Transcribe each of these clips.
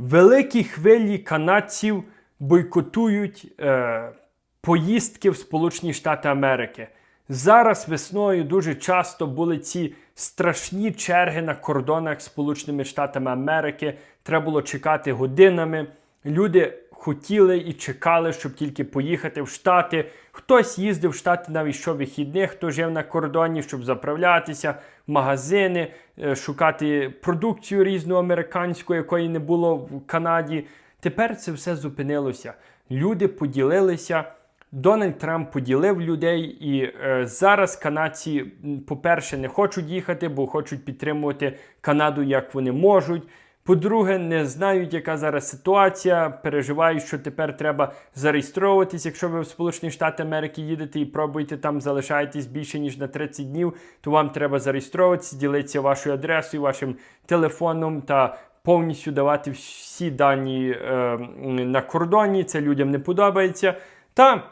Великі хвилі канадців бойкотують е, поїздки в Сполучені Штати Америки. Зараз весною дуже часто були ці страшні черги на кордонах з Сполученими Штатами Америки. Треба було чекати годинами. Люди хотіли і чекали, щоб тільки поїхати в Штати. Хтось їздив в Штати навіть щовихідних, хто жив на кордоні, щоб заправлятися в магазини, е, шукати продукцію різну американську, якої не було в Канаді. Тепер це все зупинилося. Люди поділилися. Дональд Трамп поділив людей, і е, зараз канадці, по-перше, не хочуть їхати, бо хочуть підтримувати Канаду як вони можуть. По-друге, не знають, яка зараз ситуація. Переживають, що тепер треба зареєстровуватись. Якщо ви в Сполучені Штати Америки їдете і пробуєте там залишаєтесь більше ніж на 30 днів, то вам треба зареєстровуватися, ділитися вашою адресою, вашим телефоном та повністю давати всі дані е, на кордоні. Це людям не подобається. Та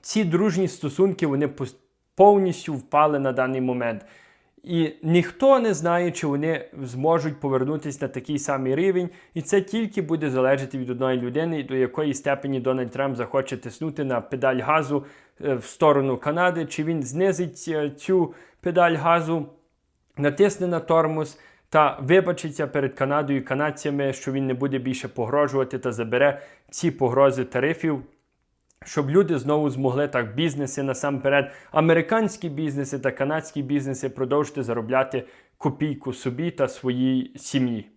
ці дружні стосунки вони повністю впали на даний момент. І ніхто не знає, чи вони зможуть повернутися на такий самий рівень, і це тільки буде залежати від одної людини, до якої степені Дональд Трамп захоче тиснути на педаль газу е, в сторону Канади, чи він знизить е, цю педаль газу, натисне на тормоз та вибачиться перед Канадою і канадцями, що він не буде більше погрожувати та забере ці погрози тарифів щоб люди знову змогли так бізнеси насамперед, американські бізнеси та канадські бізнеси продовжити заробляти копійку собі та своїй сім'ї.